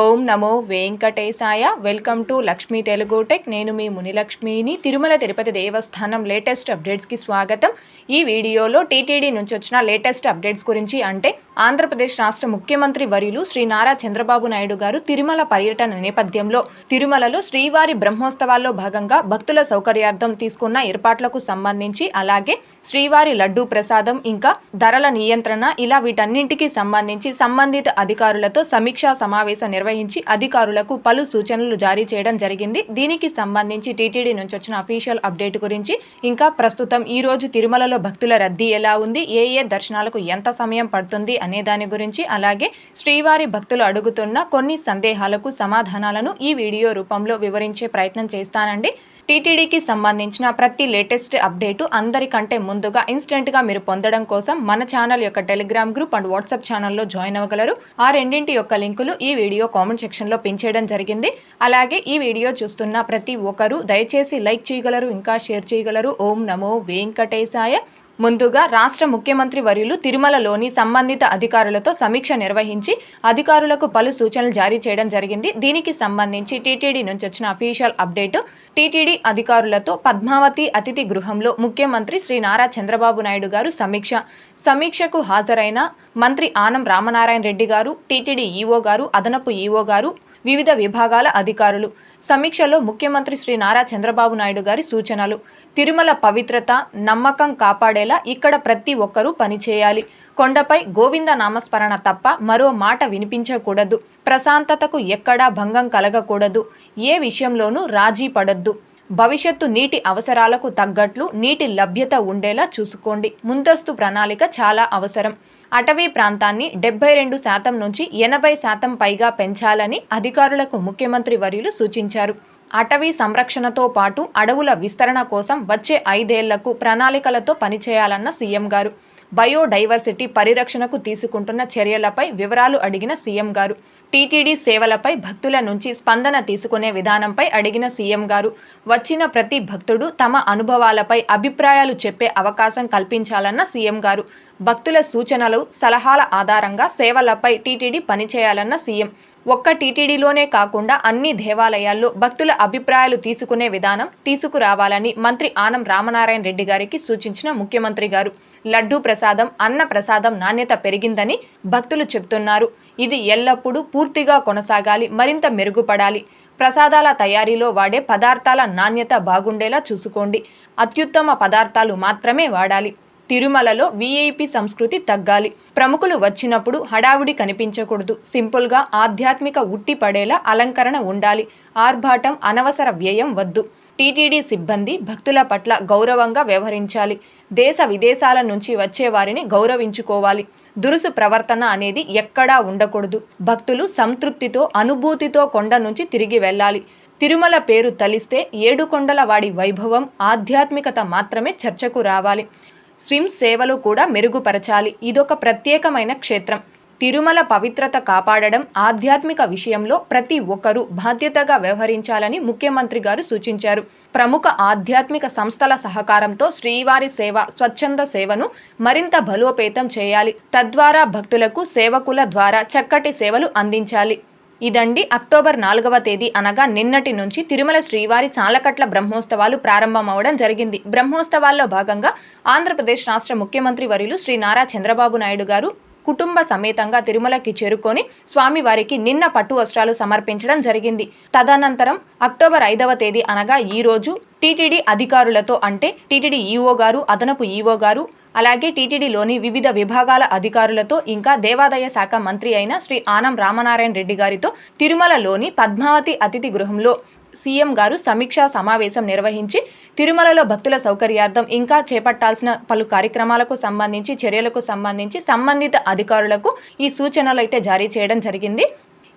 ఓం నమో వెంకటేశాయ. Welcome to Lakshmi Telugu tech. నేను మీ మునిలక్ష్మిని. తిరుమల తిరుపతి దేవస్థానం లేటెస్ట్ అప్డేట్స్కి స్వాగతం. ఈ వీడియోలో టీటీడీ నుంచి వచ్చిన లేటెస్ట్ అప్డేట్స్ గురించి అంటే ఆంధ్రప్రదేశ్ రాష్ట్ర ముఖ్యమంత్రి వర్యులు శ్రీ నారా చంద్రబాబు నాయుడు గారు తిరుమల పర్యటన నేపథ్యంలో తిరుమలలో శ్రీవారి బ్రహ్మోత్సవాల్లో భాగంగా భక్తుల సౌకర్యార్థం తీసుకున్న ఏర్పాట్లకు సంబంధించి అలాగే శ్రీవారి లడ్డూ ప్రసాదం ఇంకా ధరల నియంత్రణ ఇలా వీటన్నింటికి సంబంధించి సంబంధిత అధికారులతో సమీక్షా సమావేశం నిర్వహించి అధికారులకు పలు సూచనలు జారీ చేయడం జరిగింది. దీనికి సంబంధించి టీటీడీ నుంచి వచ్చిన అఫీషియల్ అప్డేట్ గురించి ఇంకా ప్రస్తుతం ఈ రోజు తిరుమలలో భక్తుల రద్దీ ఎలా ఉంది? ఏ ఏ దర్శనాలకు ఎంత సమయం పడుతుంది? అనే దాని గురించి అలాగే శ్రీవారి భక్తులు అడుగుతున్న కొన్ని సందేహాలకు సమాధానాలను ఈ వీడియో రూపంలో వివరించే ప్రయత్నం చేస్తానండి. టీటీడీకి సంబంధించిన ప్రతి లేటెస్ట్ అప్డేటు అందరికంటే ముందుగా ఇన్స్టెంట్గా మీరు పొందడం కోసం మన ఛానల్ యొక్క టెలిగ్రామ్ గ్రూప్ అండ్ వాట్సాప్ ఛానల్లో జాయిన్ అవ్వగలరు. ఆ రెండింటి యొక్క లింకులు ఈ వీడియో కామెంట్ సెక్షన్లో పిన్ చేయడం జరిగింది. అలాగే ఈ వీడియో చూస్తున్న ప్రతి ఒక్కరూ దయచేసి లైక్ చేయగలరు ఇంకా షేర్ చేయగలరు. ఓం నమో వెంకటేశాయ. ముందుగా రాష్ట్ర ముఖ్యమంత్రి వర్యులు తిరుమలలోని సంబంధిత అధికారులతో సమీక్ష నిర్వహించి అధికారులకు పలు సూచనలు జారీ చేయడం జరిగింది. దీనికి సంబంధించి టీటీడీ నుంచి వచ్చిన అఫీషియల్ అప్డేట్ టీటీడీ అధికారులతో పద్మావతి అతిథి గృహంలో ముఖ్యమంత్రి శ్రీ నారా చంద్రబాబు నాయుడు గారు సమీక్ష సమీక్షకు హాజరైన మంత్రి ఆనం రామనారాయణ రెడ్డి గారు టీటీడీ ఈఓ గారు అదనపు ఈఓ గారు వివిధ విభాగాల అధికారులు. సమీక్షలో ముఖ్యమంత్రి శ్రీ నారా చంద్రబాబు నాయుడు గారి సూచనలు. తిరుమల పవిత్రత నమ్మకం కాపాడేలా ఇక్కడ ప్రతి ఒక్కరూ పనిచేయాలి. కొండపై గోవింద నామస్మరణ తప్ప మరో మాట వినిపించకూడదు. ప్రశాంతతకు ఎక్కడా భంగం కలగకూడదు. ఏ విషయంలోనూ రాజీ పడద్దు. భవిష్యత్తు నీటి అవసరాలకు తగ్గట్లు నీటి లభ్యత ఉండేలా చూసుకోండి. ముందస్తు ప్రణాళిక చాలా అవసరం. అటవీ ప్రాంతాన్ని డెబ్బై రెండు శాతం నుంచి ఎనభై శాతం పైగా పెంచాలని అధికారులకు ముఖ్యమంత్రి వర్యులు సూచించారు. అటవీ సంరక్షణతో పాటు అడవుల విస్తరణ కోసం వచ్చే ఐదేళ్ళకు ప్రణాళికలతో పనిచేయాలన్న సీఎం గారు. బయోడైవర్సిటీ పరిరక్షణకు తీసుకుంటున్న చర్యలపై వివరాలు అడిగిన సీఎం గారు. టీటీడీ సేవలపై భక్తుల నుంచి స్పందన తీసుకునే విధానంపై అడిగిన సీఎం గారు. వచ్చిన ప్రతి భక్తుడు తమ అనుభవాలపై అభిప్రాయాలు చెప్పే అవకాశం కల్పించాలన్న సీఎం గారు. భక్తుల సూచనలు సలహాల ఆధారంగా సేవలపై టీటీడీ పనిచేయాలన్న సీఎం. ఒక్క టీటీడీలోనే కాకుండా అన్ని దేవాలయాల్లో భక్తుల అభిప్రాయాలు తీసుకునే విధానం తీసుకురావాలని మంత్రి ఆనం రామనారాయణ రెడ్డి గారికి సూచించిన ముఖ్యమంత్రి గారు. లడ్డూ ప్రసాదం అన్న ప్రసాదం నాణ్యత పెరిగిందని భక్తులు చెబుతున్నారు. ఇది ఎల్లప్పుడూ పూర్తిగా కొనసాగాలి మరింత మెరుగుపడాలి. ప్రసాదాల తయారీలో వాడే పదార్థాల నాణ్యత బాగుండేలా చూసుకోండి. అత్యుత్తమ పదార్థాలు మాత్రమే వాడాలి. తిరుమలలో వీఐపీ సంస్కృతి తగ్గాలి. ప్రముఖులు వచ్చినప్పుడు హడావుడి కనిపించకూడదు. సింపుల్గా ఆధ్యాత్మిక ఉట్టి పడేలా అలంకరణ ఉండాలి. ఆర్భాటం అనవసర వ్యయం వద్దు. టీటీడీ సిబ్బంది భక్తుల పట్ల గౌరవంగా వ్యవహరించాలి. దేశ విదేశాల నుంచి వచ్చే వారిని గౌరవించుకోవాలి. దురుసు ప్రవర్తన అనేది ఎక్కడా ఉండకూడదు. భక్తులు సంతృప్తితో అనుభూతితో కొండ నుంచి తిరిగి వెళ్ళాలి. తిరుమల పేరు తలిస్తే ఏడుకొండల వాడి వైభవం ఆధ్యాత్మికత మాత్రమే చర్చకు రావాలి. స్విమ్ సేవలు కూడా మెరుగుపరచాలి. ఇదొక ప్రత్యేకమైన క్షేత్రం. తిరుమల పవిత్రత కాపాడడం ఆధ్యాత్మిక విషయంలో ప్రతి ఒక్కరూ బాధ్యతగా వ్యవహరించాలని ముఖ్యమంత్రి గారు సూచించారు. ప్రముఖ ఆధ్యాత్మిక సంస్థల సహకారంతో శ్రీవారి సేవ స్వచ్ఛంద సేవను మరింత బలోపేతం చేయాలి. తద్వారా భక్తులకు సేవకుల ద్వారా చక్కటి సేవలు అందించాలి. ఇదండి అక్టోబర్ నాలుగవ తేదీ అనగా నిన్నటి నుంచి తిరుమల శ్రీవారి చాలకట్ల బ్రహ్మోత్సవాలు ప్రారంభమవడం జరిగింది. బ్రహ్మోత్సవాల్లో భాగంగా ఆంధ్రప్రదేశ్ రాష్ట్ర ముఖ్యమంత్రి వర్యులు శ్రీ నారా చంద్రబాబు నాయుడు గారు కుటుంబ సమేతంగా తిరుమలకి చేరుకొని స్వామివారికి నిన్న పట్టు వస్త్రాలు సమర్పించడం జరిగింది. తదనంతరం అక్టోబర్ ఐదవ తేదీ అనగా ఈ రోజు టీటీడీ అధికారులతో అంటే టీటీడీ ఈఓ గారు అదనపు ఈఓ గారు అలాగే టీటీడీలోని వివిధ విభాగాల అధికారులతో ఇంకా దేవాదాయ శాఖ మంత్రి అయిన శ్రీ ఆనం రామనారాయణ రెడ్డి గారితో తిరుమలలోని పద్మావతి అతిథి గృహంలో సీఎం గారు సమీక్షా సమావేశం నిర్వహించి తిరుమలలో భక్తుల సౌకర్యార్థం ఇంకా చేపట్టాల్సిన పలు కార్యక్రమాలకు సంబంధించి చర్యలకు సంబంధించి సంబంధిత అధికారులకు ఈ సూచనలు అయితే జారీ చేయడం జరిగింది.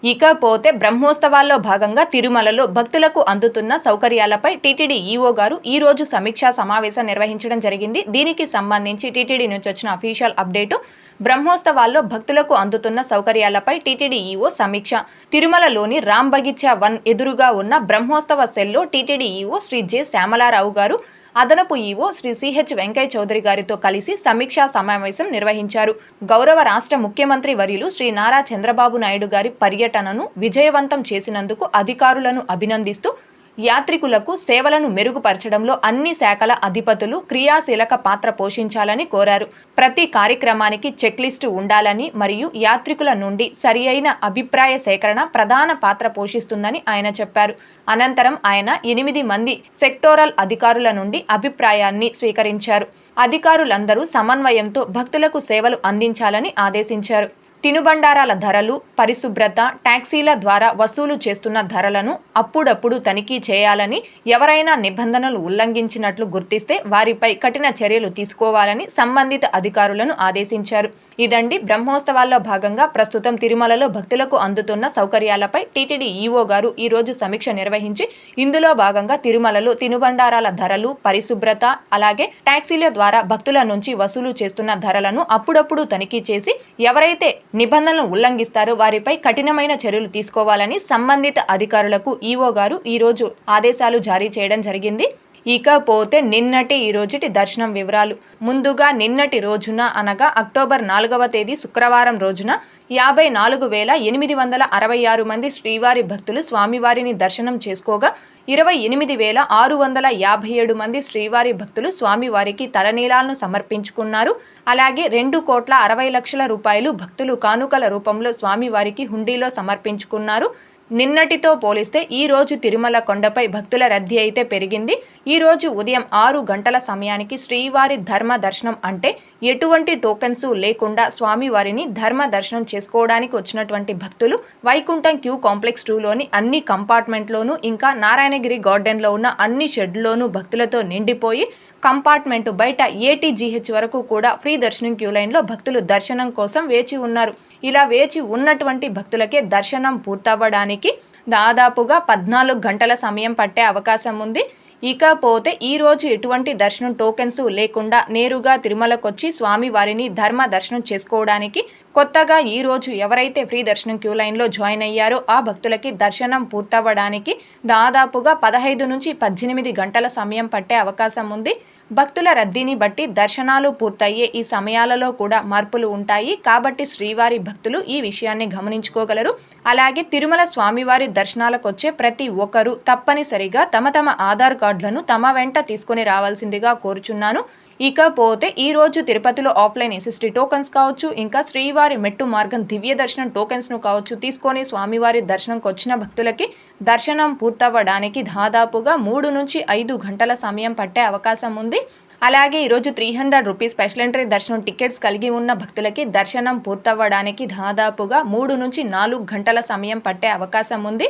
ఇకపోతే బ్రహ్మోత్సవాల్లో భాగంగా తిరుమలలో భక్తులకు అందుతున్న సౌకర్యాలపై టీటీడీ ఈఓ గారు ఈ రోజు సమీక్షా సమావేశం నిర్వహించడం జరిగింది. దీనికి సంబంధించి టీటీడీ నుంచి వచ్చిన అఫీషియల్ అప్డేటు బ్రహ్మోత్సవాల్లో భక్తులకు అందుతున్న సౌకర్యాలపై టీటీడీ ఈఓ సమీక్ష. తిరుమలలోని రామ్ బగిచా వన్ ఎదురుగా ఉన్న బ్రహ్మోత్సవ సెల్లో TTD EO Shri J. Shyamalarao గారు అదనపు ఈవో శ్రీ సిహెచ్ వెంకయ్య చౌదరి గారితో కలిసి సమీక్షా సమావేశం నిర్వహించారు. గౌరవ రాష్ట్ర ముఖ్యమంత్రి వర్యులు శ్రీ నారా చంద్రబాబు నాయుడు గారి పర్యటనను విజయవంతం చేసినందుకు అధికారులను అభినందిస్తూ యాత్రికులకు సేవలను మెరుగుపరచడంలో అన్ని శాఖల అధిపతులు క్రియాశీలక పాత్ర పోషించాలని కోరారు. ప్రతి కార్యక్రమానికి చెక్ లిస్టు ఉండాలని మరియు యాత్రికుల నుండి సరియైన అభిప్రాయ సేకరణ ప్రధాన పాత్ర పోషిస్తుందని ఆయన చెప్పారు. అనంతరం ఆయన ఎనిమిది మంది సెక్టోరల్ అధికారుల నుండి అభిప్రాయాన్ని స్వీకరించారు. అధికారులందరూ సమన్వయంతో భక్తులకు సేవలు అందించాలని ఆదేశించారు. తినుబండారాల ధరలు పరిశుభ్రత ట్యాక్సీల ద్వారా వసూలు చేస్తున్న ధరలను అప్పుడప్పుడు తనిఖీ చేయాలని ఎవరైనా నిబంధనలు ఉల్లంఘించినట్లు గుర్తిస్తే వారిపై కఠిన చర్యలు తీసుకోవాలని సంబంధిత అధికారులను ఆదేశించారు. ఇదండి బ్రహ్మోత్సవాల్లో భాగంగా ప్రస్తుతం తిరుమలలో భక్తులకు అందుతున్న సౌకర్యాలపై టీటీడీ ఈవో గారు ఈరోజు సమీక్ష నిర్వహించి ఇందులో భాగంగా తిరుమలలో తినుబండారాల ధరలు పరిశుభ్రత అలాగే ట్యాక్సీల ద్వారా భక్తుల నుంచి వసూలు చేస్తున్న ధరలను అప్పుడప్పుడు తనిఖీ చేసి ఎవరైతే నిబంధనలు ఉల్లంఘిస్తారో. వారిపై కఠినమైన చర్యలు తీసుకోవాలని సంబంధిత అధికారులకు ఈవో గారు ఈ రోజు ఆదేశాలు జారీ చేయడం జరిగింది. ఇకపోతే నిన్నటి ఈ రోజుటి దర్శనం వివరాలు. ముందుగా నిన్నటి రోజున అనగా అక్టోబర్ నాలుగవ తేదీ శుక్రవారం రోజున యాభై నాలుగు వేల ఎనిమిది వందల అరవై ఆరు మంది శ్రీవారి భక్తులు స్వామివారిని దర్శనం చేసుకోగా ఇరవై ఎనిమిది వేల ఆరు వందల యాభై ఏడు మంది శ్రీవారి భక్తులు స్వామివారికి తలనీలాలను సమర్పించుకున్నారు. అలాగే రెండు కోట్ల అరవై లక్షల రూపాయలు భక్తులు కానుకల రూపంలో స్వామివారికి హుండీలో సమర్పించుకున్నారు. నిన్నటితో పోలిస్తే ఈ రోజు తిరుమల కొండపై భక్తుల రద్దీ అయితే పెరిగింది. ఈ రోజు ఉదయం ఆరు గంటల సమయానికి శ్రీవారి ధర్మ దర్శనం అంటే ఎటువంటి టోకెన్స్ లేకుండా స్వామివారిని ధర్మ దర్శనం చేసుకోవడానికి వచ్చినటువంటి భక్తులు వైకుంఠం క్యూ కాంప్లెక్స్ టూలోని అన్ని కంపార్ట్మెంట్లోనూ ఇంకా నారాయణగిరి గార్డెన్లో ఉన్న అన్ని షెడ్లోనూ భక్తులతో నిండిపోయి కంపార్ట్మెంట్ బయట ఏటీజీహెచ్ వరకు కూడా ఫ్రీ దర్శనం క్యూ లైన్లో భక్తులు దర్శనం కోసం వేచి ఉన్నారు. ఇలా వేచి ఉన్నటువంటి భక్తులకే దర్శనం పూర్తవ్వడానికి దాదాపుగా పద్నాలుగు గంటల సమయం పట్టే అవకాశం ఉంది. ఇకపోతే ఈరోజు ఎటువంటి దర్శనం టోకెన్స్ లేకుండా నేరుగా తిరుమలకొచ్చి స్వామి వారిని ధర్మ దర్శనం చేసుకోవడానికి కొత్తగా ఈ రోజు ఎవరైతే ఫ్రీ దర్శనం క్యూ లైన్లో జాయిన్ అయ్యారో ఆ భక్తులకి దర్శనం పూర్తవ్వడానికి దాదాపుగా పదహైదు నుంచి పద్దెనిమిది గంటల సమయం పట్టే అవకాశం ఉంది. భక్తుల రద్దీని బట్టి దర్శనాలు పూర్తయ్యే ఈ సమయాలలో కూడా మార్పులు ఉంటాయి. కాబట్టి శ్రీవారి భక్తులు ఈ విషయాన్ని గమనించుకోగలరు. అలాగే తిరుమల స్వామివారి దర్శనాలకు వచ్చే ప్రతి ఒక్కరూ తప్పనిసరిగా తమ తమ ఆధార్ కార్డులను తమ వెంట తీసుకొని రావాల్సిందిగా కోరుచున్నాను. ఇకపోతే ఈ రోజు తిరుపతిలో ఆఫ్లైన్ ఎస్ఎస్టీ టోకన్స్ కావచ్చు ఇంకా శ్రీవారి మెట్టు మార్గం దివ్య దర్శనం టోకెన్స్ను కావచ్చు తీసుకొని స్వామివారి దర్శనంకి వచ్చిన భక్తులకి దర్శనం పూర్తవ్వడానికి దాదాపుగా మూడు నుంచి ఐదు గంటల సమయం పట్టే అవకాశం ఉంది. అలాగే ఈరోజు three hundred rupees special entry దర్శనం టికెట్స్ కలిగి ఉన్న భక్తులకి దర్శనం పూర్తవ్వడానికి దాదాపుగా మూడు నుంచి నాలుగు గంటల సమయం పట్టే అవకాశం ఉంది.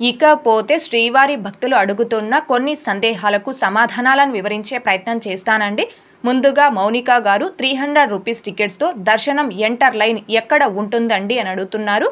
ఇకపోతే శ్రీవారి భక్తులు అడుగుతున్న కొన్ని సందేహాలకు సమాధానాలను వివరించే ప్రయత్నం చేస్తానండి. ముందుగా మౌనిక గారు త్రీ హండ్రెడ్ రూపీస్ టికెట్స్తో దర్శనం ఎంటర్ లైన్ ఎక్కడ ఉంటుందండి అని అడుగుతున్నారు.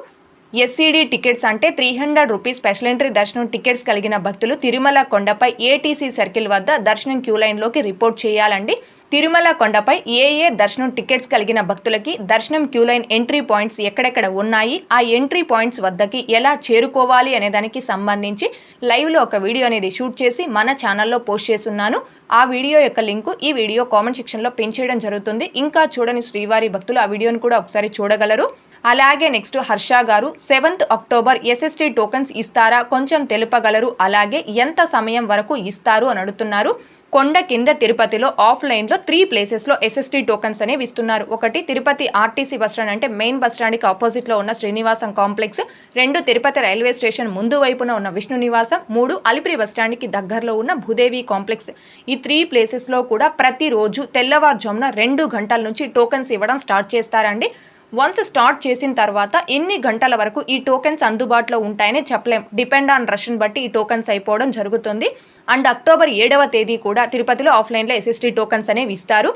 ఎస్సీడీ టికెట్స్ అంటే three hundred rupees special entry దర్శనం టికెట్స్ కలిగిన భక్తులు తిరుమల కొండపై ఏటీసీ సర్కిల్ వద్ద దర్శనం క్యూ లైన్లోకి రిపోర్ట్ చేయాలండి. తిరుమల కొండపై ఏ ఏ దర్శనం టికెట్స్ కలిగిన భక్తులకి దర్శనం క్యూ లైన్ ఎంట్రీ పాయింట్స్ ఎక్కడెక్కడ ఉన్నాయి? ఆ ఎంట్రీ పాయింట్స్ వద్దకి ఎలా చేరుకోవాలి అనే దానికి సంబంధించి లైవ్లో ఒక వీడియో అనేది షూట్ చేసి మన ఛానల్లో పోస్ట్ చేస్తున్నాను. ఆ వీడియో యొక్క లింకు ఈ వీడియో కామెంట్ సెక్షన్లో పిన్ చేయడం జరుగుతుంది. ఇంకా చూడని శ్రీవారి భక్తులు ఆ వీడియోను కూడా ఒకసారి చూడగలరు. అలాగే నెక్స్ట్ హర్ష గారు సెవెంత్ అక్టోబర్ ఎస్ఎస్టీ టోకెన్స్ ఇస్తారా? కొంచెం తెలుపగలరు. అలాగే ఎంత సమయం వరకు ఇస్తారు అని అడుగుతున్నారు. కొండ కింద తిరుపతిలో ఆఫ్లైన్లో త్రీ ప్లేసెస్లో ఎస్ఎస్టీ టోకన్స్ అనేవి ఇస్తున్నారు. ఒకటి తిరుపతి ఆర్టీసీ బస్ స్టాండ్ అంటే మెయిన్ బస్ స్టాండ్కి ఆపోజిట్లో ఉన్న శ్రీనివాసం కాంప్లెక్స్ రెండు తిరుపతి రైల్వే స్టేషన్ ముందు వైపున ఉన్న విష్ణు నివాసం. మూడు అలిపిరి బస్ స్టాండ్కి దగ్గరలో ఉన్న భూదేవి కాంప్లెక్స్ ఈ త్రీ ప్లేసెస్లో కూడా ప్రతిరోజు తెల్లవారుజామున రెండు గంటల నుంచి టోకన్స్ ఇవ్వడం స్టార్ట్ చేస్తారండి. వన్స్ స్టార్ట్ చేసిన తర్వాత ఎన్ని గంటల వరకు ఈ టోకెన్స్ అందుబాటులో ఉంటాయని చెప్పలేం. డిపెండ్ ఆన్ రష్ని బట్టి ఈ టోకెన్స్ అయిపోవడం జరుగుతుంది. అండ్ అక్టోబర్ ఏడవ తేదీ కూడా తిరుపతిలో ఆఫ్లైన్లో ఎస్ఎస్టీ టోకెన్స్ అనేవి ఇస్తారు.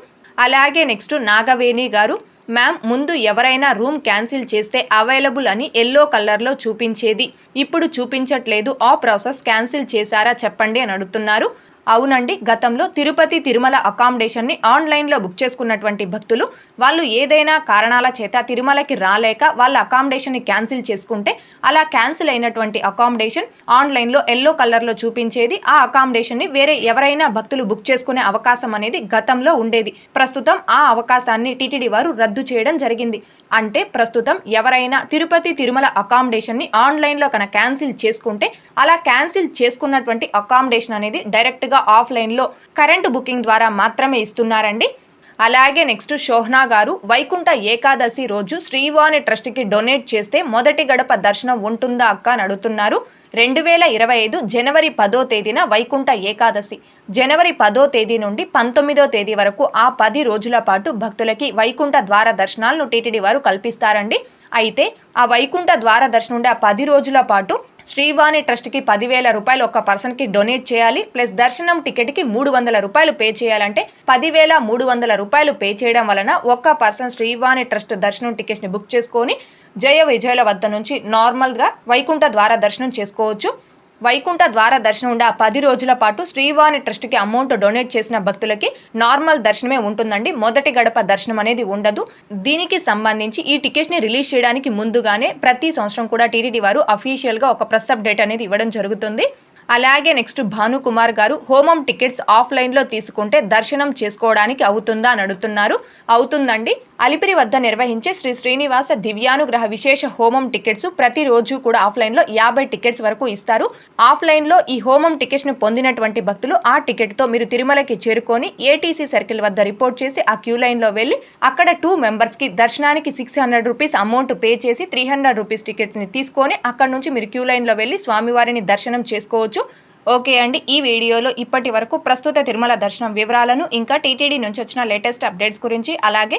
అలాగే నెక్స్ట్ నాగవేణి గారు మ్యామ్ ముందు ఎవరైనా రూమ్ క్యాన్సిల్ చేస్తే అవైలబుల్ అని ఎల్లో కలర్లో చూపించేది. ఇప్పుడు చూపించట్లేదు. ఆ ప్రాసెస్ క్యాన్సిల్ చేశారా చెప్పండి అని అడుగుతున్నారు. అవునండి గతంలో తిరుపతి తిరుమల అకామిడేషన్ని ఆన్లైన్లో బుక్ చేసుకున్నటువంటి భక్తులు వాళ్ళు ఏదైనా కారణాల చేత తిరుమలకి రాలేక వాళ్ళ అకామిడేషన్ని క్యాన్సిల్ చేసుకుంటే అలా క్యాన్సిల్ అయినటువంటి అకామిడేషన్ ఆన్లైన్లో ఎల్లో కలర్లో చూపించేది ఆ అకామిడేషన్ని వేరే ఎవరైనా భక్తులు బుక్ చేసుకునే అవకాశం అనేది గతంలో ఉండేది. ప్రస్తుతం ఆ అవకాశాన్ని టీటీడీ వారు రద్దు చేయడం జరిగింది. అంటే ప్రస్తుతం ఎవరైనా తిరుపతి తిరుమల అకామిడేషన్ని ఆన్లైన్లో కనుక క్యాన్సిల్ చేసుకుంటే అలా క్యాన్సిల్ చేసుకున్నటువంటి అకామిడేషన్ అనేది డైరెక్ట్ గా ఆఫ్లైన్లో కరెంటు బుకింగ్ ద్వారా మాత్రమే ఇస్తున్నారండి. అలాగే నెక్స్ట్ షోహ్నా గారు వైకుంఠ ఏకాదశి రోజు శ్రీవాణి ట్రస్ట్కి డొనేట్ చేస్తే మొదటి గడప దర్శనం ఉంటుందా అక్క అని అడుగుతున్నారు. రెండు వేల ఇరవై ఐదు జనవరి పదో తేదీన వైకుంఠ ఏకాదశి. జనవరి పదో తేదీ నుండి పంతొమ్మిదో తేదీ వరకు ఆ పది రోజుల పాటు భక్తులకి వైకుంఠ ద్వార దర్శనాలను టీటీడీ వారు కల్పిస్తారండి. అయితే ఆ వైకుంఠ ద్వార దర్శనం నుండి ఆ పది రోజుల పాటు శ్రీవాణి ట్రస్ట్కి పదివేల రూపాయలు ఒక పర్సన్కి డొనేట్ చేయాలి. ప్లస్ దర్శనం టికెట్కి మూడు వందల రూపాయలు పే చేయాలంటే పదివేల మూడు వందల రూపాయలు పే చేయడం వలన ఒక్క పర్సన్ శ్రీవాణి ట్రస్ట్ దర్శనం టికెట్స్ని బుక్ చేసుకొని జయ విజయుల వద్ద నుంచి నార్మల్గా వైకుంఠ ద్వార దర్శనం చేసుకోవచ్చు. వైకుంఠ ద్వార దర్శనం ఉండే ఆ పది రోజుల పాటు శ్రీవాణి ట్రస్ట్కి అమౌంట్ డొనేట్ చేసిన భక్తులకి నార్మల్ దర్శనమే ఉంటుందండి. మొదటి గడప దర్శనం అనేది ఉండదు. దీనికి సంబంధించి ఈ టికెట్స్ని రిలీజ్ చేయడానికి ముందుగానే ప్రతి సంవత్సరం కూడా టీటీడీ వారు అఫీషియల్గా ఒక ప్రెస్ అప్డేట్ అనేది ఇవ్వడం జరుగుతుంది. అలాగే నెక్స్ట్ భానుకుమార్ గారు హోమం టికెట్స్ ఆఫ్లైన్లో తీసుకుంటే దర్శనం చేసుకోవడానికి అవుతుందా అని అడుగుతున్నారు. అవుతుందండి. అలిపిరి వద్ద నిర్వహించే శ్రీ శ్రీనివాస దివ్యానుగ్రహ విశేష హోమం టికెట్స్ ప్రతిరోజు కూడా ఆఫ్లైన్లో యాభై టికెట్స్ వరకు ఇస్తారు. ఆఫ్లైన్లో ఈ హోమం టికెట్స్ను పొందినటువంటి భక్తులు ఆ టికెట్తో మీరు తిరుమలకి చేరుకొని ఏటీసీ సర్కిల్ వద్ద రిపోర్ట్ చేసి ఆ క్యూ లైన్లో వెళ్ళి అక్కడ టూ మెంబర్స్కి దర్శనానికి six hundred rupees amount pay చేసి త్రీ హండ్రెడ్ రూపీస్ టికెట్స్ని తీసుకొని అక్కడ నుంచి మీరు క్యూ లైన్లో వెళ్ళి స్వామివారిని దర్శనం చేసుకోవచ్చు. ఓకే అండి ఈ వీడియోలో ఇప్పటి వరకు ప్రస్తుత తిరుమల దర్శనం వివరాలను ఇంకా టీటీడీ నుంచి వచ్చిన లేటెస్ట్ అప్డేట్స్ గురించి అలాగే